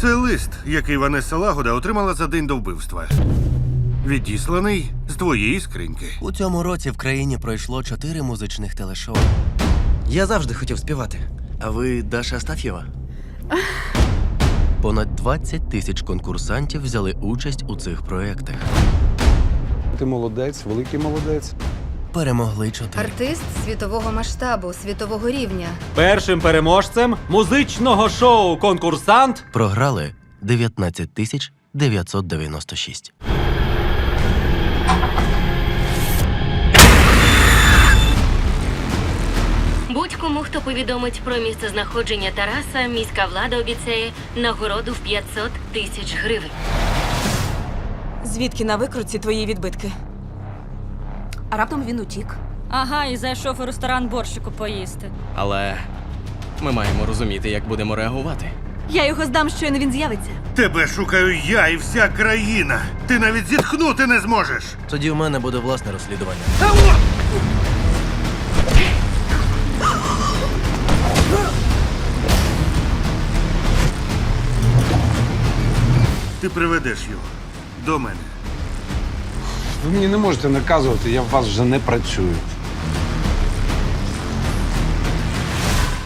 Це лист, який Ванеса Лагода отримала за день до вбивства. Відісланий з твоєї скриньки. У цьому році в країні пройшло чотири музичних телешоу. Я завжди хотів співати. А ви Даша Астаф'єва? Понад 20 тисяч конкурсантів взяли участь у цих проєктах. Ти молодець, великий молодець. Перемогли чотири. Артист світового масштабу, світового рівня. Першим переможцем музичного шоу конкурсант Програли 19 тисяч 996. Будь-кому, хто повідомить про місце знаходження Тараса, міська влада обіцяє нагороду в 500 тисяч гривень. Звідки на викрутці твої відбитки? А раптом він утік. Ага, і зайшов у ресторан борщику поїсти. Але ми маємо розуміти, як будемо реагувати. Я його здам, щойно він з'явиться. Тебе шукаю я і вся країна. Ти навіть зітхнути не зможеш. Тоді в мене буде власне розслідування. Ти приведеш його до мене. Ви мені не можете наказувати, я в вас вже не працюю.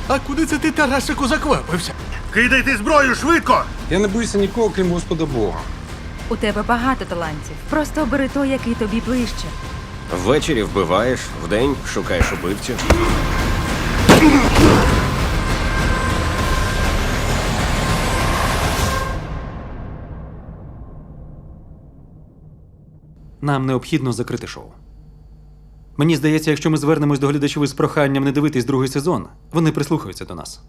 А куди це ти, Тарасику, заквапився? Кидайте зброю швидко! Я не боюся нікого, крім Господа Бога. У тебе багато талантів. Просто обери той, який тобі ближче. Ввечері вбиваєш, вдень шукаєш убивцю. Нам необхідно закрити шоу. Мені здається, якщо ми звернемось до глядачів із проханням не дивитись другий сезон, вони прислухаються до нас.